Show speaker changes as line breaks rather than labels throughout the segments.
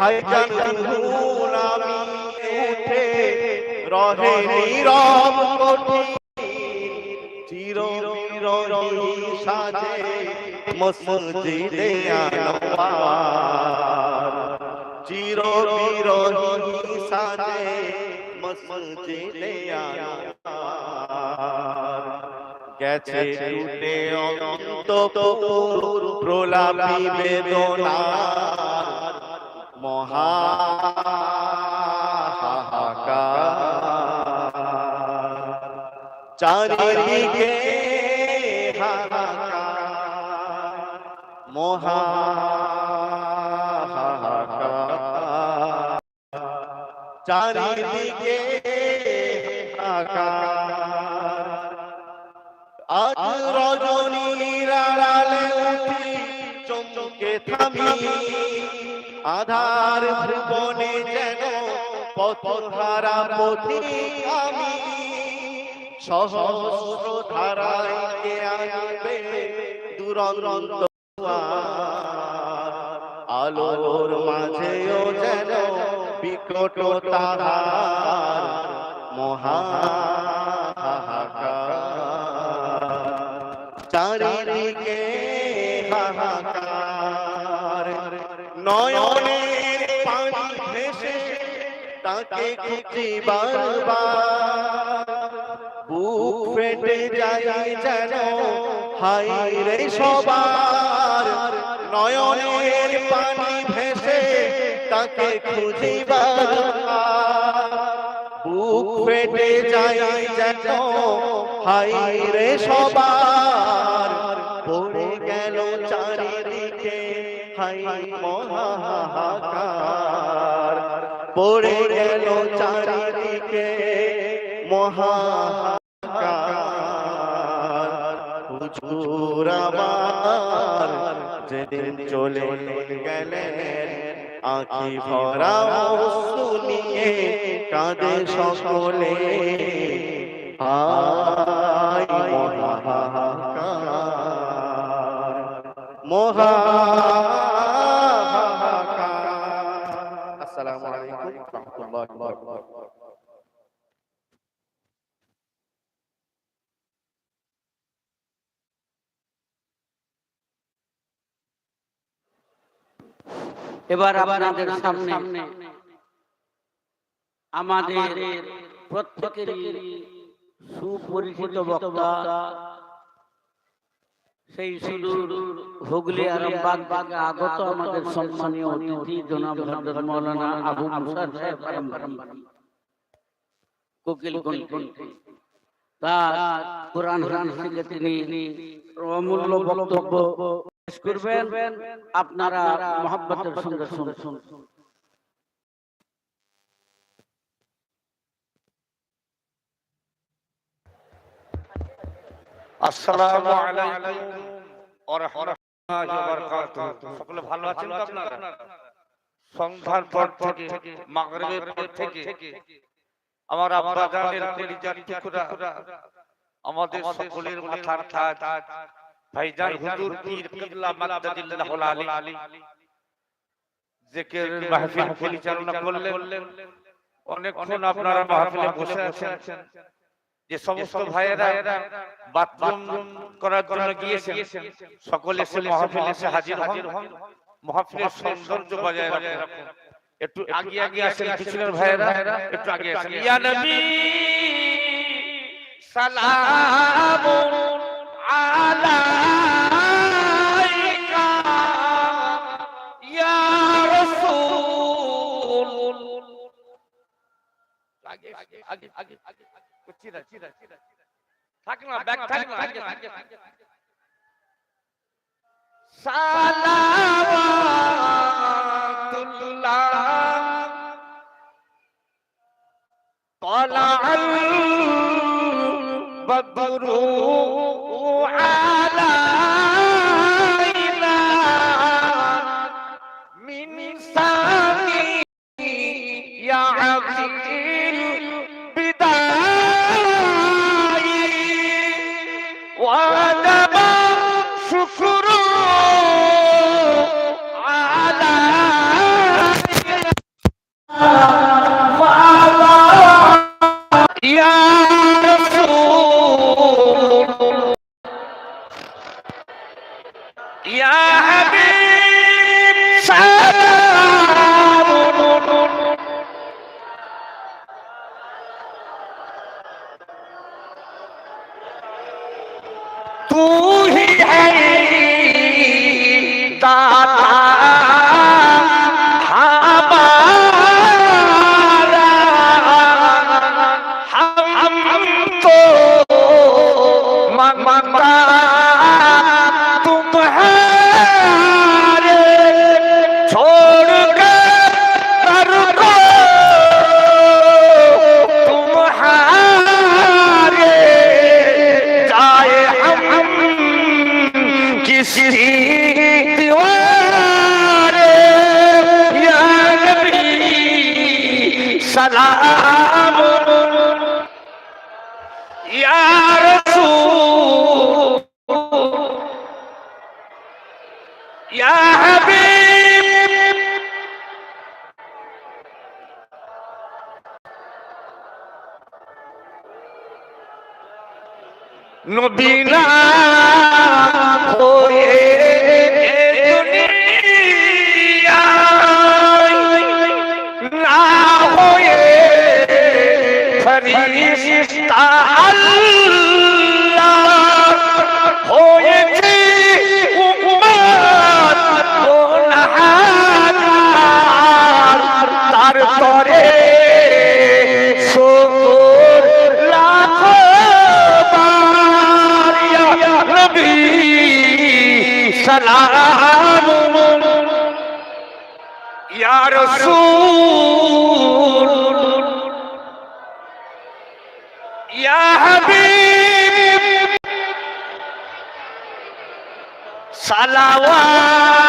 ভাইজান হুন আমি উঠে রহে নীরব কোটি চির বিরহী সাজে মসজিদে আনোয়ার চির বিরহী সাজে মসজিদে আনোয়ার গেছে টুটে অন্ত প্রলাপী বেদনার মহা চারিদিকে হাহাকার মহা চারিদিকে হাহাকার আজ রজনীর আড়ালে উঠি চমকে থামি আধার ভুবনে যেন পথধারা পথি আমি সহস্র ধারায় আনবে দুরন্ত আলোর মাঝেও যেন বিকট তাহার মহা চারিদিকে হাহাকার। নয়নের পানি ভেসে তাকে খুঁজি বারবার। বুক ফেটে যায় যেন হাই রে সবার। নয়নের পানি ভেসে তাকে খুঁজি বারবার। বুক ফেটে যায় যেন হাই রে সবার। হাই মহাহাকার পড়ে গেল চারিদিকে মহাহাকার হুজুর আমার যেদিন চলে গেলেন আখি ভরা শুনিয়ে কাঁদে সকলে। হাই মহাহাকার মহাহাকার
এবার আপনাদের সামনে আমাদের প্রত্যেকেরই সুপরিচিত বক্তা সেই সুদূর হুগলি আরামবাগ বাগে আগত আমাদের সম্মানীয় অতিথি জনাব হযরত মাওলানা আবু মুসা সাহেব কোকিল কণ্ঠী তার কোরআন হাদিস তিনি অমূল্য বক্তব্য পেশ করবেন। আপনারা মহাব্বতের সঙ্গে শুনুন
আসসালামু আলাইকুম। ওয়া রাহমাতুল্লাহি ওয়া পর থেকে, মাগরিবের পর থেকে আমার আব্বা জানের টুকরা, আমাদের সকলের মাথার তাজ, ভাইজান হুজুর পীর কিবলা মাদ্দাদিল্লাহুল আলী। জিকির মাহফিল পরিচালনা করলেন। অনেকক্ষণ আপনারা মাহফিলে বসে আছেন। যে সমস্ত ভাইয়েরা বাথরুম করার জন্য গিয়েছেন সকলে এসে মহাফিল এসে হাজির হন। মহাফিলের সৌন্দর্য বজায় রাখুন। একটু আগে আগে আসেন পিছনের ভাইয়েরা। একটু আগে আসেন। ইয়া নবী সালাম আলাইকা। ইয়া রাসূল। আগে আগে আগে আগে। থাক না ব্যাগ থাক না সালাওয়াতুল্লাহ Hello Yeah! ফরিস্তা আল্লাহ হয়েছে উম্মত গুনাহগার তার তরে সালাম ইয়া রাসূল সালাওয়াতুল্লাহ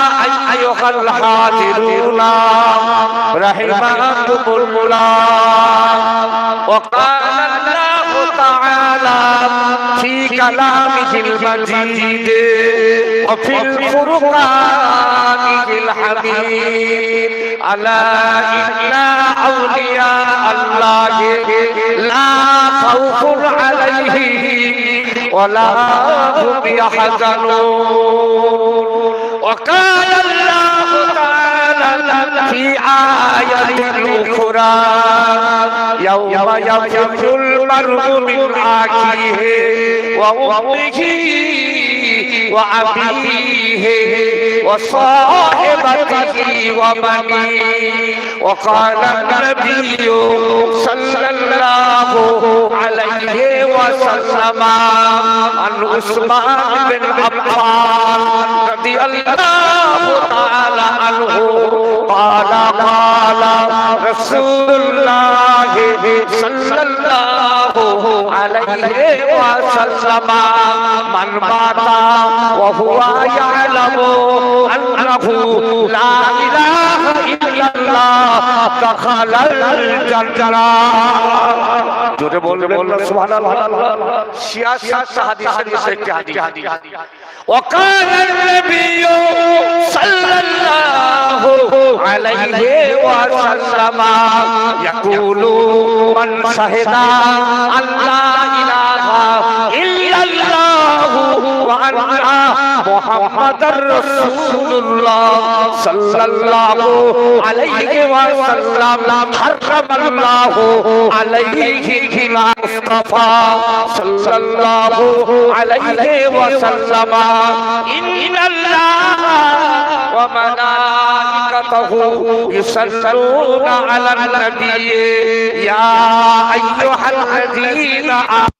أيها الحاضرون رحمكم الله. وقال الله تعالى في كلامه المجيد وفي القرآن الحميد. ألا إن أولياء الله لا خوف عليهم ولا هم يحزنون. وقال الله تعالى في آية أخرى يوم يفر المرء من أخيه وأمه وأبيه وصاحبته وبنيه. وقال النبي صلى الله عليه وسلم عن عثمان بن عفان رضي الله تعالى عنه قال قال رسول الله صلى الله عليه وسلم من مات وهو يعلم أنه لا إله إلا الله دخل الجنة জোরে বলবে বলবে সুবহানাল্লাহ সিয়াসত হাদিস হাদিস একটি হাদিস وقال النبي صلى الله عليه وسلم يقول من شهد أن وأن محمد رسول الله صلى الله عليه وسلم حرم الله عليه المصطفى صلى الله عليه وسلم إن الله وملائكته يصلون على النبي يا أيها الذين آمنوا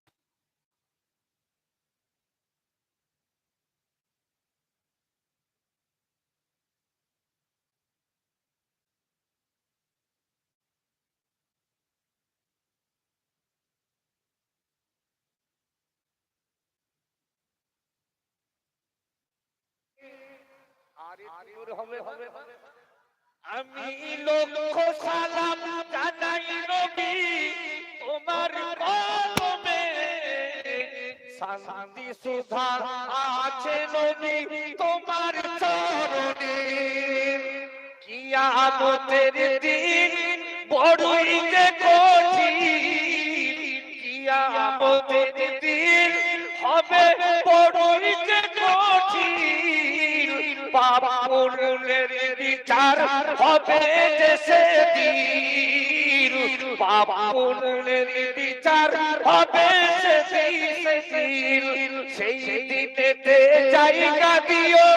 আমি
লক্ষ সালাম জানাই নবী, তোমার কলমে। শান্তি সুধা আছে নবী, তোমার চরণে। কিয়ামতের দিন বড়ই যে কঠিন, কিয়ামতের দিন হবে বড়ই যে কঠিন। বাবা পুরুলের বিচার হবে যে সেদিন। বাবা পুরুলের বিচার হবে সেই দিনেতে জায়গা দিও,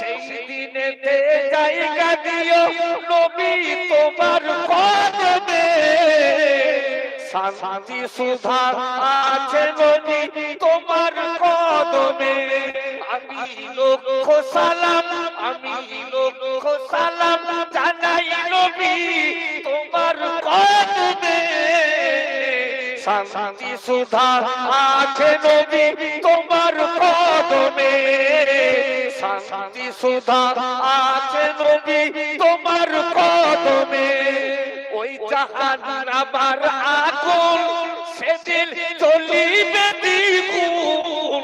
সেই দিনেতে জায়গা দিও, নবী তোমার কদমে শান্তি সুধা আছে নদী তোমার কদমে আমি লক্ষ সালাম, আমি তোমার কদমে। শান্তি সুধা আছে নবী, তোমার কদমে। শান্তি সুধা আছে নবী, তোমার কদমে। ওই জাহান নামার আগুন সেদিন চলিবে দ্বিগুণ।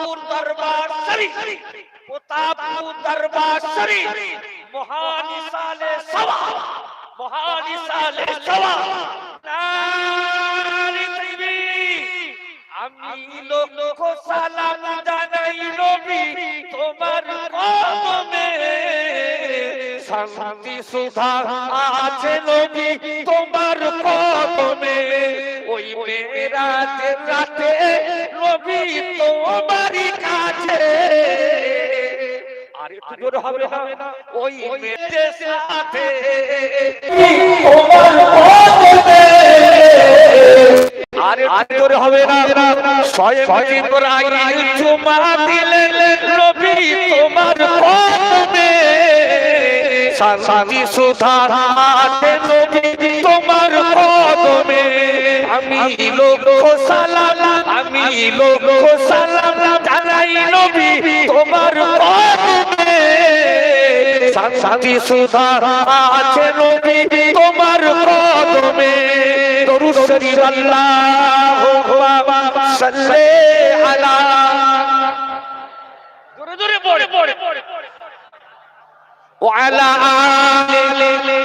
প্রতাপপুর দরবার শরীফ। প্রতাপপুর দরবার শরীফ। মহান ইসালে সওয়া মহান ইসালে সওয়া নারী তাকবীর আমি লক্ষ সালাম জানাই নবী, তোমার কদমে। শান্তি সুধা আছে নবী, তোমার কদমে। ওই মেরাজের রাতে নবী তোমারই কাছে। আর জোরে হবে না? ওই মেয়ের সাথে। তোমার কদমে। আরে আরে হবে না? তোমার শান্তি সুধা তোমার কদমে। আমি লক্ষ সালাম, আমি লক্ষ সালাম জানাই নবী তোমার কদমে। শান্তি সুধা নবী তোমার কদমে। দরুদ শরীফ আল্লাহ সাল্লে আলা। জোরে জোরে পড়ে পড়ে। ওয়ালা আলে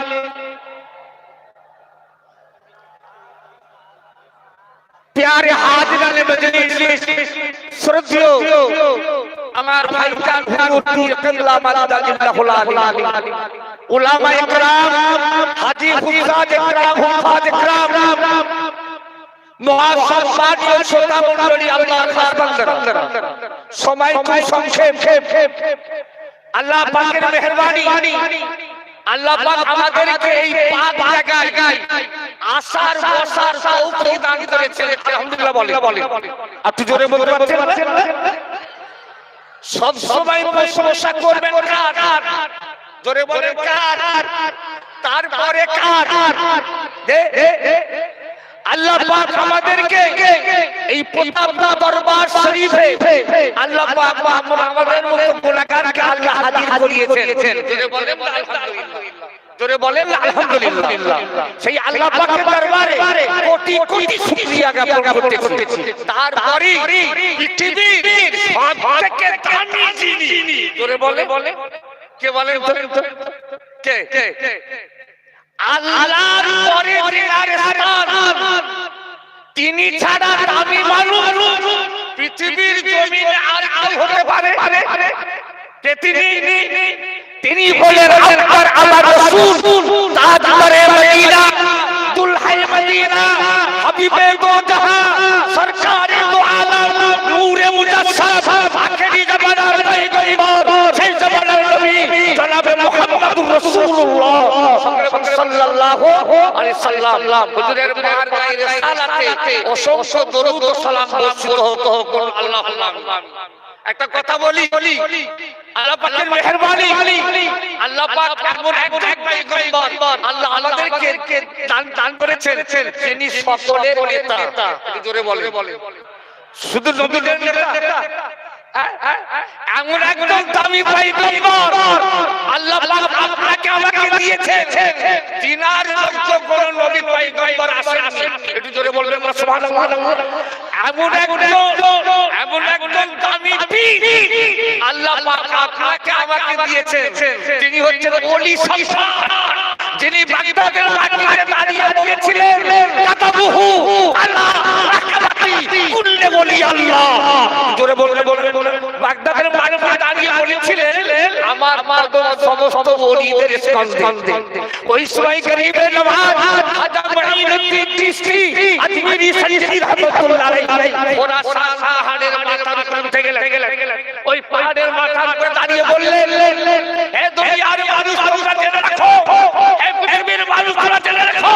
প্যারে হাত গালে মজলিস শ্রদ্ধেয় আমার ভাই জান হুজুর কিবলা মাদাদা জিল্লাহুল আলী উলামা ইকরাম হাজী হুফাজ ইকরাম হুফাজ ইকরাম মুআসসাস বাদী শ্রোতা মণ্ডলী আল্লাহ খাস বান্দারা সময় সংক্ষেপ আল্লাহ পাকের মেহেরবানি। আল্লাহ পাক আমাদেরকে এই পাক জায়গায় আসার বসার তৌফিক দান করেছেন। আলহামদুলিল্লাহ বলে। আপনি জোরে বলতে পারছেন না? সব সময় প্রশংসা করবেন কার? জোরে বলেন কার? তারপরে কার। আল্লাহ পাক আমাদেরকে এই প্রতাপনা দরবার শরীফে আল্লাহ পাক আমাদের মতো গুনাহগারকে আল্লাহ হাজির করিয়েছেন। জোরে বলেন আলহামদুলিল্লাহ। সেই আল্লাহ পাকের দরবারে কোটি কোটি শুকরিয়া জ্ঞাপন করতেছি তারপরে পৃথিবীর সবথেকে দামি যিনি জোরে বলে কে বলেন? কে? আল্লাহর পরে তিনি ছাড়া আমি মানুষ পৃথিবীর জমিনে আর কেউ হতে পারে? তিনি তিনি হলেন আপনার আমার রাসূল তাজদারে মদিনা, দুলহাই মদিনা, হাবিবে দো রাসূলুল্লাহ সাল্লাল্লাহু আলাইহি সাল্লাম হুজুরের পাহাড় রিসালাতে অসংখ্য দরুদ ও সালাম বর্ষিত হতো কোন আল্লাহ আল্লাহ একটা কথা বলি আল্লাহ পাকের মেহেরবানি আল্লাহ পাক এমন এক একটাই আল্লাহ আমাদেরকে দান দান করেছেন যিনি সকলের নেতা জোরে বলে শুধু নবীদের নেতা এমন একদম দামি ভাই গরিবর আল্লাহ পাক আপনাকে আমাকে দিয়েছেন। দিনার মতো কোন নবী ভাই গরিবর আসে আসে একটু জোরে বলবেন সুবহানাল্লাহ। এমন একদম এমন একদম দামি আল্লাহ পাক আপনাকে আমাকে দিয়েছেন। তিনি হচ্ছেন ওলি শামসা যিনি বাগদাদের মাটিতে দাঁড়িয়ে বলেছিলেন কাতাবুহু। আল্লাহ রাহমাতি কুল্লে বলি আল্লাহ। জোরে বলবে বলবে বাগদাদের মাটিতে দাঁড়িয়ে বলেছিলেন, আমার কদম সমস্ত ওলিদের স্কন্ধে। ওই সময় গরিবের নওয়াজ খাজা মঈনুদ্দিন চিশতি আজমিরি শরীফি রহমাতুল্লাহ আলাইহি। ওরা পাহাড়ের মাথার উপর উঠে গেলেন। ওই পাহাড়ের মাথার উপরে দাঁড়িয়ে বললেন, হে দুনিয়ার মানুষ তোমরা জেনে রাখো। হে পৃথিবীর মানুষ তোমরা জেনে রাখো।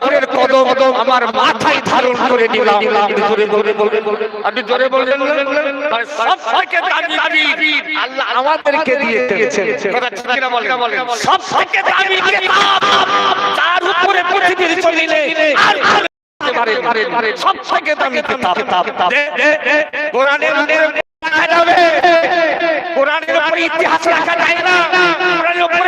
বড় কদম আমার মাথায় ধারণ করে নিলাম। জোরে বলে বলে আপনি জোরে বললেন সব থেকে দামি আল্লাহ আমাদেরকে দিয়েছেন। কথা ঠিক না বলেন? সব থেকে দামি কিতাব তার উপরে পৃথিবীর জমিনে আর পারে পারে সব থেকে দামি কিতাব দে কোরআনের রাখা যাবে কোরআনের উপরে ইতিহাস রাখা যায় না কোরআনের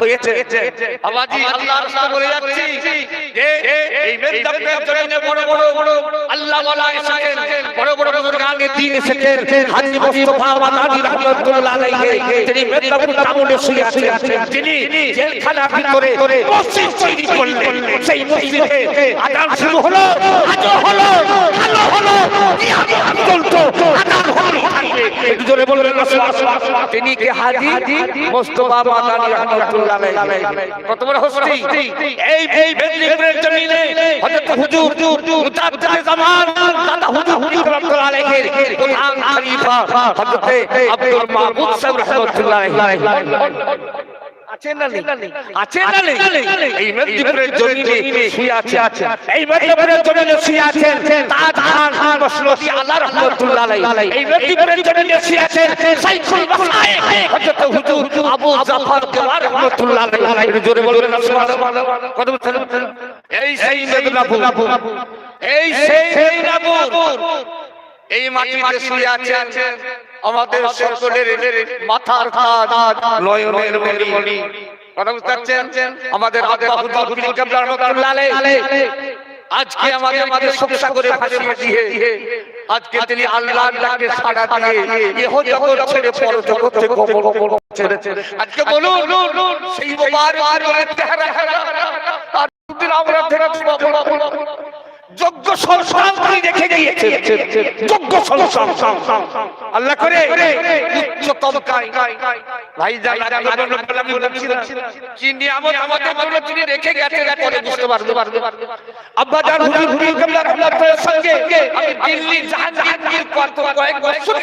হয়েছে আবাজি আল্লাহর রাস্তা বলে যাচ্ছি যে এই মেদনাপুরের জমিনে বড় বড় বড় আল্লাহ ওয়ালা এসেছেন। বড় বড় বুজুর্গানে দিন এসেছেন। হাজী মুস্তাফা মাদানী রাহমাতুল্লাহ আলাইহি। তিনি মেদনাপুর টাউনে শুয়ে আছেন। তিনি জেলখানার ভিতরে মসজিদ তৈরি করলেন। সেই মসজিদে আযান শুরু হলো। আজও হলো ভালো হলো কিয়ামত চলতো। আযান হলো। একটু জোরে বলবেন তিনি কে? হাজী মুস্তাফা মাদানী রাহমাতুল্লাহ আলাইহি কত বড় হস্তি? এই এই মেদিনীপুরের জমিনে হযরত হুজুর মুতাদ্দিদ জামান, দাদা হুজুর হুজুর রাহমাতুল্লাহ আলাইহি প্রধান খলিফা হযরত আব্দুল মাহমুদ সাহেব রাহমাতুল্লাহ আলাইহি। আছে না নেই? আছে না নেই। এই মেদিনীপুরের জমিনে শুয়ে আছে এই মেদিনীপুরের জমিনে শুয়ে আছেন। তাজ খান মসলতি আল্লাহ রাহমাতুল্লাহ আলাইহি। এই মেদিনীপুরের জমিনে শুয়ে আছেন। সাইফুল মাসায়েখ। হযরত হুজুর আবু জাফর কেওয়ার রাহমাতুল্লাহ আলাইহি। জোরে বলবেন সুবহানাল্লাহ। কত বলছেন এই সেই মেদিনীপুর এই সেই মেদিনীপুর এই মাটিতে শুয়ে আছেন আমাদের সকলের মাথার তাজ নয়নের মণি কথা বুঝতে পারছেন? আমাদের আব্বা হুজুর পীর কেবলা রহমাতুল্লাহ আলাইহি আজকে আমাদের আমাদের সবসা করে ভাসিয়ে দিয়ে। আজকে তিনি আল্লাহর ডাকে সাড়া দিয়ে ইহ জগৎ ছেড়ে পর জগতে কবর ছেড়েছে আজকে বলুন সেই মোবারক আর দিন আপনাদের আমরা যোগ্য সংসার তিনি রেখে গিয়েছেন যোগ্য সংসার আল্লাহ করে উচ্চতম ভাই কি নিয়ামত আমাদের জন্য তিনি রেখে গেছেন পরে বুঝতে পারবে পারবে আব্বা জান হুজুর হুজুর কাবলা রহমাতুল্লাহ সঙ্গে আমি দিল্লি জাহাঙ্গীর কত কয়েক বছর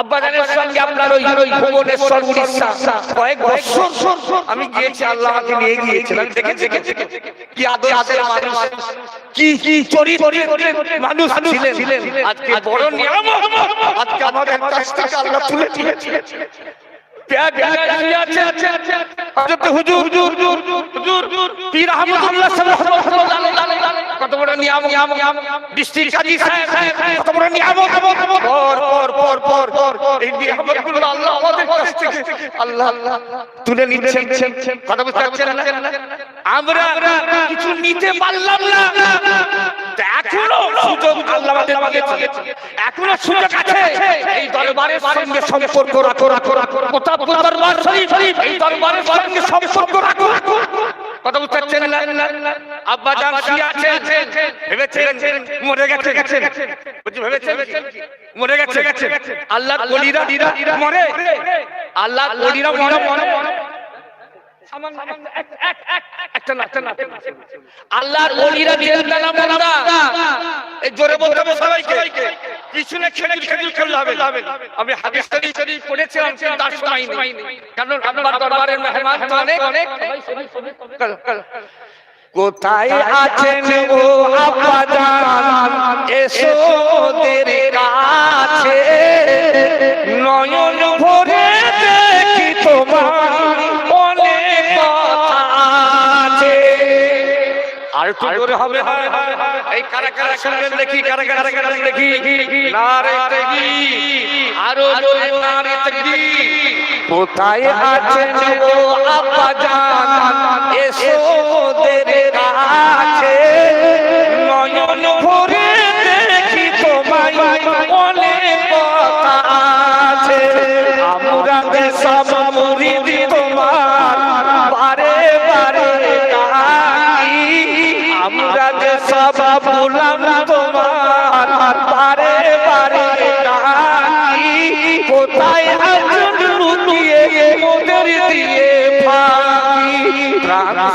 আব্বাজানের সঙ্গে আপনার ওই ওই ভুবনেশ্বর উড়িষ্যা কয়েক বছর। আমি গিয়েছি আল্লাহ আমাকে নিয়ে গিয়েছিলাম। দেখে দেখে কি আদর আছে মানুষ। কি কি চরিত্রের মানুষ ছিলেন। আজকে বড় নিয়ামত। আজকে আমাদের কাছ থেকে আল্লাহ তুলে দিয়েছে প্যার প্যার দাঁড়িয়ে আছে আছে হযরত হুজুর। হুজুর হুজুর পীর আহমদুল্লাহ সাহেব কত বড় নিয়ামত? ডিস্ট্রিক্ট কাজী সাহেব, কত বড় নিয়ামত? পর পর পর পর পর, এই নিয়ামতগুলো আল্লাহ আমাদের কাছ থেকে। আল্লাহ আল্লাহ, তুলে নিচ্ছেন। কথা বুঝতে পারছেন আমরা কিছু নিতে পারলাম না। এখনও সুযোগ আল্লাহ আমাদের এখনও সুযোগ আছে। এই দরবারের সঙ্গে সম্পর্ক রাখো রাখো রাখো। দরবার শরীফ এই দরবারের সঙ্গে সম্পর্ক রাখো। কথা বুঝতে পারছেন না? আব্বা জান শুয়ে আছেন? ভেবেছেন মরে গেছে গেছে বলছি ভেবেছেন মরে গেছে গেছে আল্লাহ কলিরা মরে? আল্লাহ কলিরা মরে? মরে? আল্লাহর ওলিরা জেলখানা মোরা এই জোরে বলতে হবে সবাইকে। পিছনে খেজুর খেজুর খেললে হবে আমি হাদিস শরীফ পড়েছিলাম কিন্তু তার সময় কারণ আপনার দরবারের মেহমান অনেক অনেক। কোথায় আছেন ও আপাদান এসো ওদের কাছে নয়ন ভরে দেখি তোমার একটু জোরে হবে এই কারা কারা শুনবেন দেখি কারা কারা কারা দেখি। নারে তেগি আরও জোরে নারে তেগি কোথায় আছেন ও আপাজান? এসো ওদের কাছে।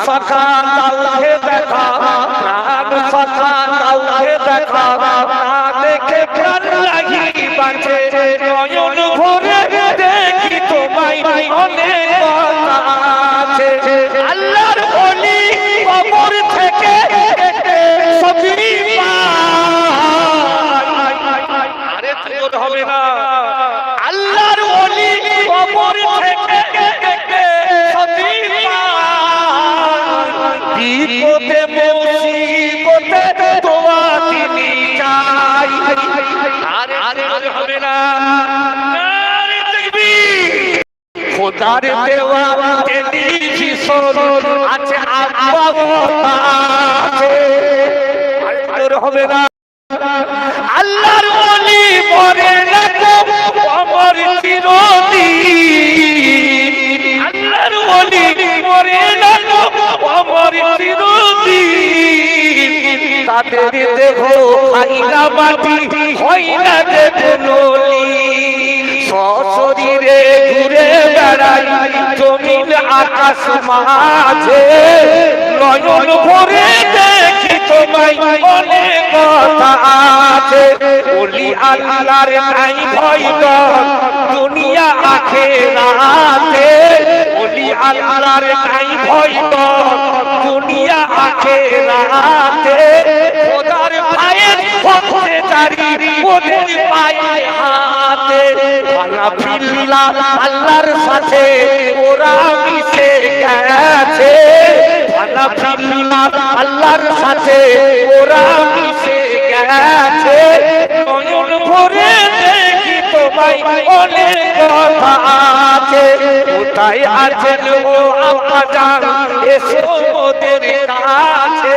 প্রাণ আল্লাহে দেখা প্রাণ সখা আল্লাহে দেখা না দেখে প্রাণ লাগি বাঁচে নয়ন ভরে দেখি তোমায় অনেক আছে আল্লাহর বলি কবর থেকে সবই খোদার দেওয়া টেলিভিশন আছে আব্বা আছে তোর হবে না। আল্লাহর ওলি মরে না তো আমার চিরদি আল্লাহর ওলি মরে না তো আমার চিরদি তাদের দেহ আইনা মাটি হয় না যে নলি সশরীরে ঘুরে বেড়াই, জমিন আকাশ মাঝে। নয়ন ভরে দেখি তোমায় অনেক কথা আছে। বলি আল্লাহর নাই ভয় দুনিয়া আখে রাতে বলি আল্লাহর নাই ভয় ডর দুনিয়া আখে রাতে পথে ওদের পায়ে হাতে। আল্লাহর সাথে, ওরা মিশে গেছে। ভাঙা আল্লাহর সাথে, ওরা মিশে গেছে। নয়ন ভরে তোমায় অনেক কথা আছে। কোথায় আছেন ও আপা এসো ওদের কাছে।